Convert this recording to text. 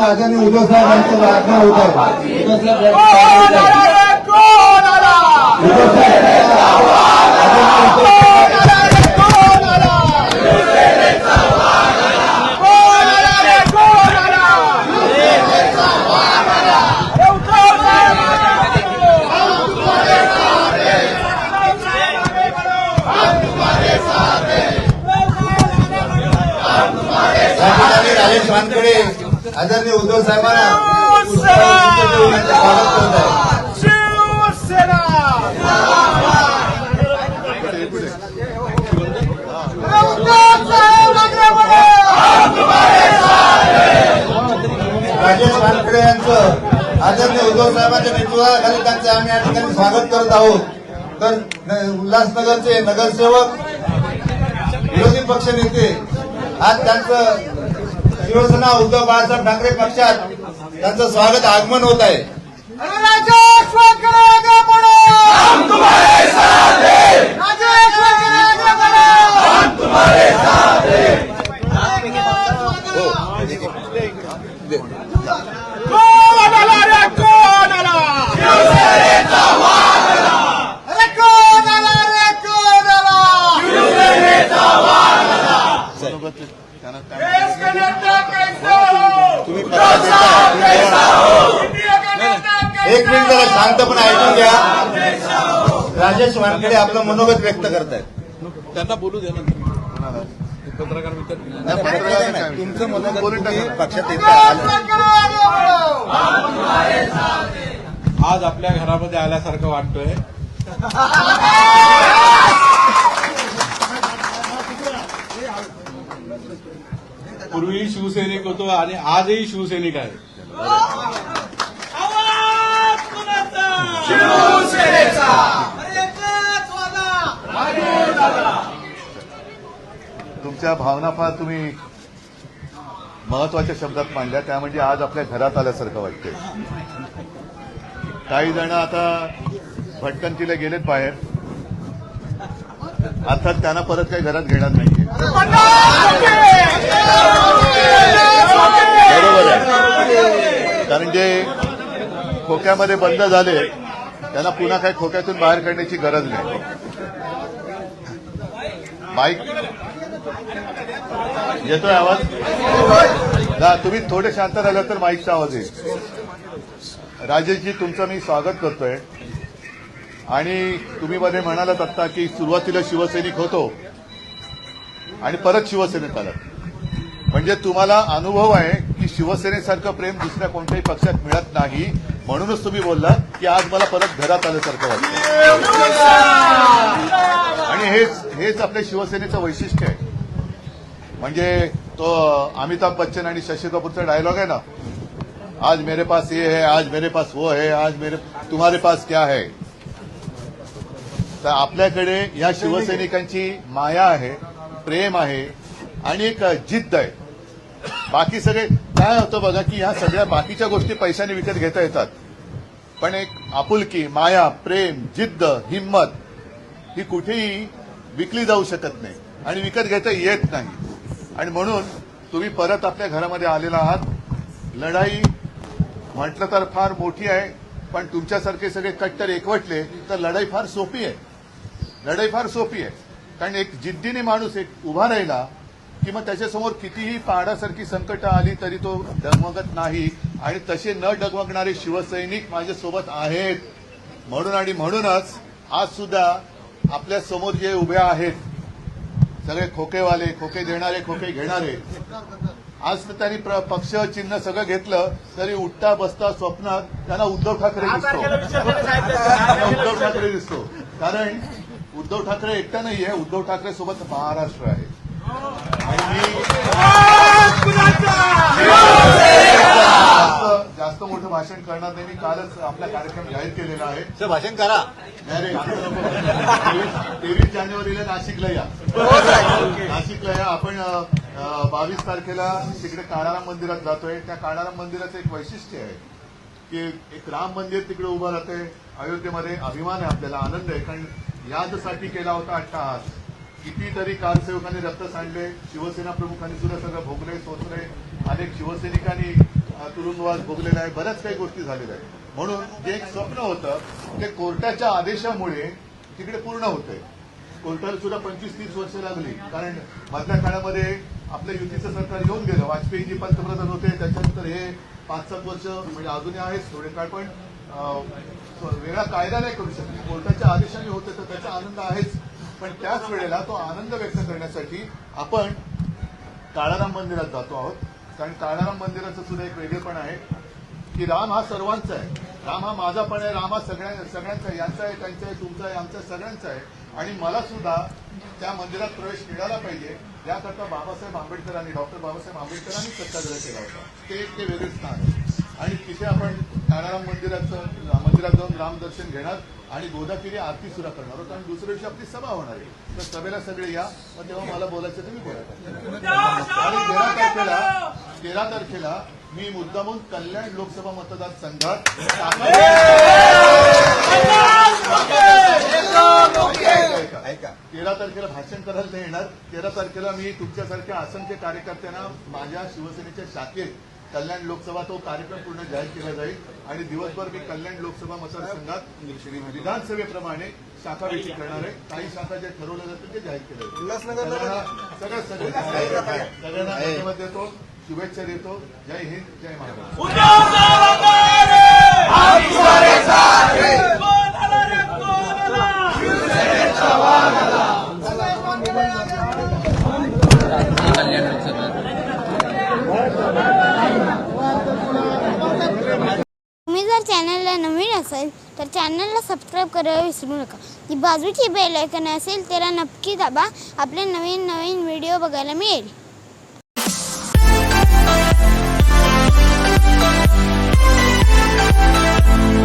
कार्यक्रम आदरणीय उद्धव साहेबांचं आगमन होत आहे उद्धव साहेब कोण आला कोण आला उद्धव साहेब आदरणीय उद्धव साहेब कोण आला कोण आला रे कोण आला अरे उद्धव साहेब राज्यपाल राजेश वानखेडे आदरणीय उद्धव साहेबांना पुष्पगुच्छ देऊन यांचं स्वागत करत आहे शिवसेना अरे उद्धव साहेब आग्रह राजेश वानखेडे यांचं आदरणीय उद्धव साहेबांच्या नेतृत्वाखाली त्यांचे आम्ही या ठिकाणी स्वागत करत आहोत. तर उल्हासनगरचे नगरसेवक विरोधी पक्ष नेते आज त्यांचं शिवसेना उद्धव बाळासाहेब ठाकरे पक्षात त्यांचं स्वागत आगमन होत आहे अरे राजेश वानखेडे आगे बढ़ो हम तुम्हारे साथ हैं राजेश वानखेडे आगे बढ़ो हम तुम्हारे साथ कोण आला रे कोण आला अरे कोण आला रे कोण आला देश का नेता कैसा हो तुम्ही उद्धव साहब कैसा हो इंडिया का नेता कैसा एक मिनिट जरा शांतपणे ऐकून घ्या. राजेश वानखेडे आपलं मनोगत व्यक्त करतायत. त्यांना बोलू दे ना. पत्रकार मित्र. तुमचं मनोगत तुम्ही पक्षात येत. आज आपल्या घरामध्ये आल्यासारखं वाटतोय. पूर्वी शिवसैनिक होतो आणि आजही शिवसैनिक आहे. त्या भावना फार तुम्ही महत्त्वाच्या शब्दात मांडल्या. त्या म्हणजे आज आपल्या घरात आल्यासारखं वाटतंय. काही जण आता भटकंतीला गेलेत बाहेर. अर्थात त्यांना परत काही घरात घेणार नाहीये. बरोबर आहे. कारण जे खोक्यामध्ये बंद झाले त्यांना पुन्हा काही खोक्यातून बाहेर काढण्याची गरज नाही. माईक येतोय आवाज? ना तुम्ही थोडे शांत राहिलं तर माईकचा आवाज येईल. राजेशजी तुमचं मी स्वागत करतोय. आणि तुम्ही मध्ये म्हणालात आत्ता की सुरुवातीला शिवसैनिक होतो आणि परत शिवसेनेत आलात. म्हणजे तुम्हाला अनुभव आहे की शिवसेनेसारखं प्रेम दुसऱ्या कोणत्याही पक्षात मिळत नाही. म्हणूनच तुम्ही बोलला की आज मला परत घरात आल्यासारखं वाटतं आणि हेच हेच आपल्या शिवसेनेचं वैशिष्ट्य आहे. म्हणजे तो अमिताभ बच्चन आणि शशी कपूरचा डायलॉग आहे ना? आज मेरे पास ये है आज मेरे पास वो है आज मेरे तुम्हारे पास क्या है? तर आपल्याकडे या शिवसैनिकांची माया आहे प्रेम आहे आणि एक जिद्द आहे. बाकी सगळे काय होतं बघा की ह्या सगळ्या बाकीच्या गोष्टी पैशाने विकत घेता येतात. पण एक आपुलकी माया प्रेम जिद्द हिंमत ही कुठेही विकली जाऊ शकत नाही आणि विकत घेता येत नाही. आणि म्हणून तुम्ही परत आपल्या घरामध्ये आलेला आहात. लढाई म्हटलं तर फार मोठी आहे पण तुमच्यासारखे सगळे कट्टर एकवटले तर लढाई फार सोपी आहे. लढाई फार सोपी आहे. कारण एक जिद्दीने माणूस एक उभा राहिला की मग त्याच्यासमोर कितीही पहाडासारखी संकट आली तरी तो डगमगत नाही. आणि तसे न डगमगणारे शिवसैनिक माझ्यासोबत आहेत. म्हणून आणि म्हणूनच आज सुद्धा आपल्यासमोर जे उभे आहेत सगळे खोकेवाले खोके देणारे खोके घेणारे. आज तर त्यांनी पक्ष चिन्ह सगळं घेतलं तरी उठता बसता स्वप्नात त्यांना उद्धव ठाकरे दिसतो. उद्धव ठाकरे दिसतो. कारण उद्धव ठाकरे एकटा नाहीये उद्धव ठाकरे सोबत महाराष्ट्र आहे. आणि मी जास्त मोठं भाषण करणार नाही. मी कालच आपला कार्यक्रम जाहीर केलेला आहे. भाषण करा. तेवीस जानेवारीला नाशिकला या. नाशिकला या. आपण बावीस तारखेला तिकडे काळाराम मंदिरात जातोय. त्या काळाराम मंदिराचं एक वैशिष्ट्य आहे की एक राम मंदिर तिकडे उभं राहतंय. अयोध्येमध्ये अभिमान आहे आपल्याला आनंद आहे. कारण यादसाठी केला होता अट्टाहास कितीतरी कारसेवकांनी रक्त सांडले. शिवसेना प्रमुखांनी सुद्धा सगळं भोगले सोचले अनेक शिवसैनिकांनी तुरुंगवास भोगलेला आहे बऱ्याच काही गोष्टी झालेल्या आहेत. म्हणून जे एक स्वप्न होतं ते कोर्टाच्या आदेशामुळे तिकडे पूर्ण होतंय. कोर्टाला सुद्धा पंचवीस तीस वर्ष लागली. कारण मधल्या काळामध्ये आपलं युतीचं सरकार येऊन गेलं. वाजपेयीजी पंतप्रधान होते त्याच्यानंतर हे पाच सात वर्ष म्हणजे अजूनही आहेत थोडे काळ पण वेगळा कायदा नाही करू शकले. कोर्टाच्या आदेशाने होते तर त्याचा आनंद आहेच. पण त्याच वेळेला तो आनंद व्यक्त करण्यासाठी आपण काळाराम मंदिरात जातो आहोत. कारण काळाराम मंदिराचं सुद्धा एक वेगळेपण आहे. की राम हा सर्वांचा आहे. राम हा माझा पण आहे राम हा सगळ्या सगळ्यांचा आहे. यांचा आहे त्यांचा आहे तुमचा आहे आमचा सगळ्यांचा आहे. आणि मला सुद्धा त्या मंदिरात प्रवेश मिळाला पाहिजे याकरता बाबासाहेब आंबेडकरांनी डॉक्टर बाबासाहेब आंबेडकरांनी सत्याग्रह केला होता. ते एक ते वेगळे स्थान आहे. आणि तिथे आपण काळाराम मंदिराचं मंदिरात जाऊन रामदर्शन घेणार आणि गोदाकिरी आरती सुद्धा करणार आहोत आणि दुसऱ्या दिवशी आपली सभा होणार आहे. तर सभेला सगळे या. मग तेव्हा मला बोलायचं तर मी बोलत. आणि तेरा तारखेला तेरा तारखेला मी मुद्दामून कल्याण लोकसभा मतदारसंघात तेरा तारखेला भाषण करायला ते येणार तेरा तारखेला मी तुमच्यासारख्या असंख्य कार्यकर्त्यांना माझ्या शिवसेनेच्या शाखेत कल्याण लोकसभा तो कार्यक्रम पूर्ण जाहीर केला जाईल आणि दिवसभर मी कल्याण लोकसभा मतदारसंघात विधानसभेप्रमाणे शाखा विषय करणार आहे काही शाखा जे ठरवलं जातं ते जाहीर केलं जाईल सगळ्या सगळ्यांना धन्यवाद देतो शुभेच्छा देतो. जय हिंद, जय तुम्ही जर चॅनलला नवीन असाल, तर चॅनलला सबस्क्राईब करायला विसरू नका. जी बाजूची बेल ऐकन असेल, त्याला नक्की दाबा. आपले नवीन नवीन व्हिडिओ बघायला मिळेल.